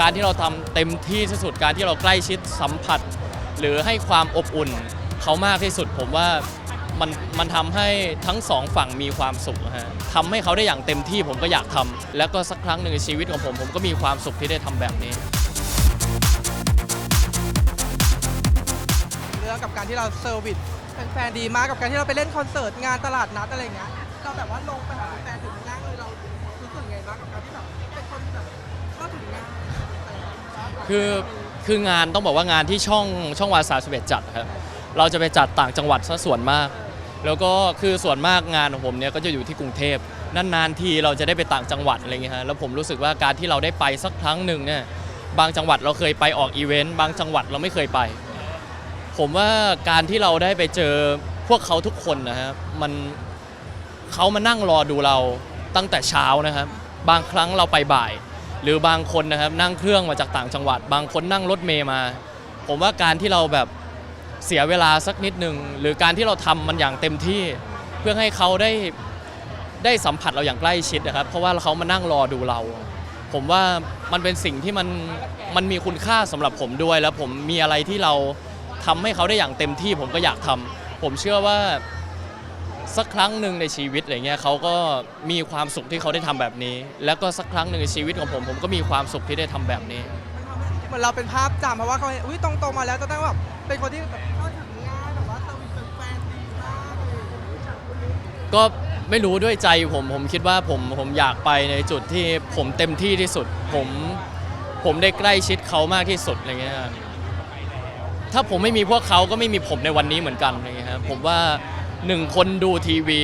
การที่เราทำเต็มที่ที่สุดการที่เราใกล้ชิดสัมผัส หรือให้ความอบอุ่นเขามากที่สุด ผมว่ามันมันทำให้ทั้งสองฝั่งมีความสุขฮะทำให้เขาได้อย่างเต็มที่ผมก็อยากทำแล้วก็สักครั้งหนึ่งในชีวิตของผมผมก็มีความสุขที่ได้ทำแบบนี้เรื่องกับการที่เราเซอร์วิสแฟนๆดีมากกับการที่เราไปเล่นคอนเสิร์ตงานตลาดนัดอะไรเงี้ยเราแบบว่าลงไปหาแฟนถึงข้างล่งเลยเรารู้สึกไงบ้างกับการที่แบบเป็นคนแบบ คือคืองานต้องบอกว่างานที่ช่องช่องวาสาสเจัดครับเราจะไปจัดต่างจังหวัดซะส่วนมาก แล้วก็คือส่วนมากงานของผมเนี่ยก็จะอยู่ที่กรุงเทพนานๆทีเราจะได้ไปต่างจังหวัดอะไรเงี้ยฮะแล้วผมรู้สึกว่าการที่เราได้ไปสักครั้งหนึ่งเนี่ยบางจังหวัดเราเคยไปออกอีเวนต์บางจังหวัดเราไม่เคยไป ผมว่าการที่เราได้ไปเจอพวกเขาทุกคนนะฮะมันเขามานั่งรอดูเราตั้งแต่เช้านะครับบางครั้งเราไปบ่าย หรือบางคนนะครับนั่งเครื่องมาจากต่างจังหวัด บางคนนั่งรถเมย์มา ผมว่าการที่เราแบบเสียเวลาสักนิดหนึ่งหรือการที่เราทำมันอย่างเต็มที่ เพื่อให้เขาได้ได้สัมผัสเราอย่างใกล้ชิดนะครับ เพราะว่าเขามานั่งรอดูเรา ผมว่ามันเป็นสิ่งที่มันมันมีคุณค่าสำหรับผมด้วยแล้วผมมีอะไรที่เราทำให้เขาได้อย่างเต็มที่ ผมก็อยากทำผมเชื่อว่า สักครั้งหนึ่งในชีวิตอะไรเงี้ยเขาก็มีความสุขที่เขาได้ทำแบบนี้ แล้วก็สักครั้งหนึ่งในชีวิตของผมผมก็มีความสุขที่ได้ทำแบบนี้ เหมือนเราเป็นภาพจำเพราะว่าเขาเห็นอุ้ยตรงๆมาแล้วจะต้องแบบเป็นคนที่แบบเข้าถึงงานแบบว่าเซอร์วิสแฟนๆดีมากเลยก็ไม่รู้ด้วยใจผมผมคิดว่าผมผมอยากไปในจุดที่ผมเต็มที่ที่สุด ผมผมได้ใกล้ชิดเขามากที่สุดอะไรเงี้ยถ้าผมไม่มีพวกเขาก็ไม่มีผมในวันนี้เหมือนกันอะไรเงี้ยครับผมว่า หนึ่งคนดูทีวี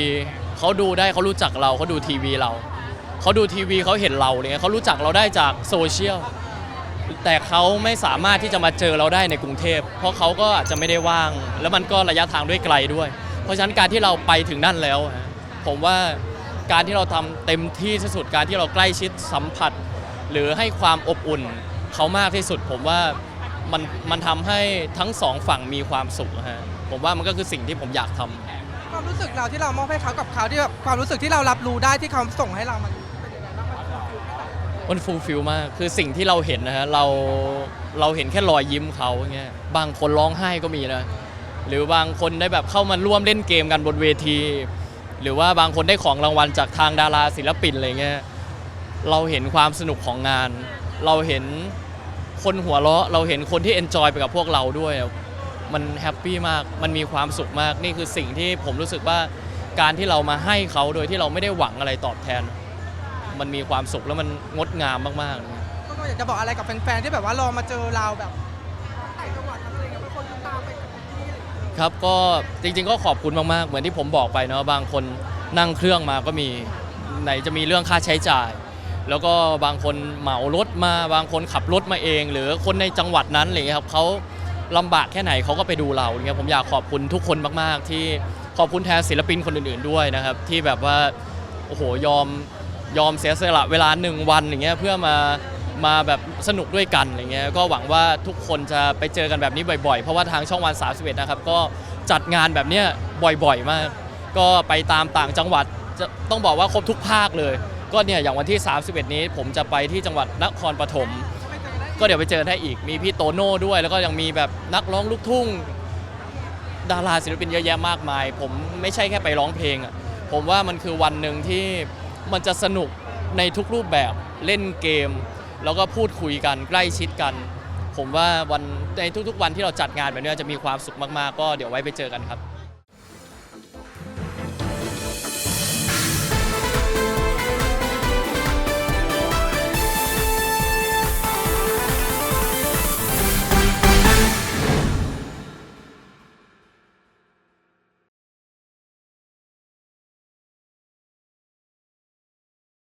เขาดูได้เขารู้จักเราเขาดูทีวีเรา เขาดูทีวีเขาเห็นเราเนี่ยเขารู้จักเราได้จากโซเชียลแต่เขาไม่สามารถที่จะมาเจอเราได้ในกรุงเทพ เพราะเขาก็อาจจะไม่ได้ว่าง แล้วมันก็ระยะทางด้วยไกลด้วย เพราะฉะนั้นการที่เราไปถึงนั่นแล้ว ผมว่าการที่เราทำเต็มที่ที่สุดการที่เราใกล้ชิดสัมผัส หรือให้ความอบอุ่นเขามากที่สุด ผมว่ามันมันทำให้ทั้งสองฝั่งมีความสุขฮะผมว่ามันก็คือสิ่งที่ผมอยากทำ ความรู้สึกเราที่เรามอบให้เขากับเขาที่แบบความรู้สึกที่เรารับรู้ได้ที่เขาส่งให้เรามันเป็นยังไงบ้างมันมันฟูลฟิลมาก คือสิ่งที่เราเห็นนะฮะเราเราเห็นแค่รอยยิ้มเขาอย่างเงี้ยบางคนร้องไห้ก็มีนะ หรือบางคนได้แบบเข้ามาร่วมเล่นเกมกันบนเวที หรือว่าบางคนได้ของรางวัลจากทางดาราศิลปินอะไรเงี้ยเราเห็นความสนุกของงาน เราเห็นคนหัวเราะเราเห็นคนที่เอนจอยไปกับพวกเราด้วย มันแฮปปี้มาก มันมีความสุขมาก นี่คือสิ่งที่ผมรู้สึกว่าการที่เรามาให้เขาโดยที่เราไม่ได้หวังอะไรตอบแทน มันมีความสุขแล้วมันงดงามมากๆก็อยากจะบอกอะไรกับแฟนๆที่แบบว่ารอมาเจอเราแบบต่างจังหวัดอะไรเงี้ยเป็นคนที่ตามไปกับที่อะไรอย่างเงี้ยครับก็จริงๆก็ขอบคุณมากๆ เหมือนที่ผมบอกไปเนาะบางคนนั่งเครื่องมาก็มีไหนจะมีเรื่องค่าใช้จ่าย แล้วก็บางคนเหมารถมาบางคนขับรถมาเอง หรือคนในจังหวัดนั้นอะไรเงี้ยครับเขา ลำบากแค่ไหนเขาก็ไปดูเราอย่างเงี้ยผมอยากขอบคุณทุกคนมาก ๆ ที่ขอบคุณแทนศิลปินคนอื่น ๆด้วยนะครับ ที่แบบว่าโอ้โหยอมยอมเสียสละเวลาหนึ่งวันอย่างเงี้ยเพื่อมามาแบบสนุกด้วยกันอะไรเงี้ยก็หวังว่าทุกคนจะไปเจอกันแบบนี้บ่อยๆ เพราะว่าทางช่องวัน 31 นะครับ ก็จัดงานแบบเนี้ยบ่อยๆ มาก ก็ไปตามต่างจังหวัดจะต้องบอกว่าครบทุกภาคเลย ก็เนี่ยอย่างวันที่ 31 นี้ผมจะไปที่จังหวัดนครปฐม ก็เดี๋ยวไปเจอได้อีก มีพี่โตโน่ด้วย แล้วก็ยังมีแบบนักร้องลูกทุ่ง ดาราศิลปินเยอะแยะมากมาย ผมไม่ใช่แค่ไปร้องเพลงอะ ผมว่ามันคือวันหนึ่งที่มันจะสนุกในทุกรูปแบบเล่นเกม แล้วก็พูดคุยกันใกล้ชิดกัน ผมว่าวันในทุกๆ วันที่เราจัดงานแบบนี้จะมีความสุขมากๆ ก็เดี๋ยวไว้ไปเจอกันครับ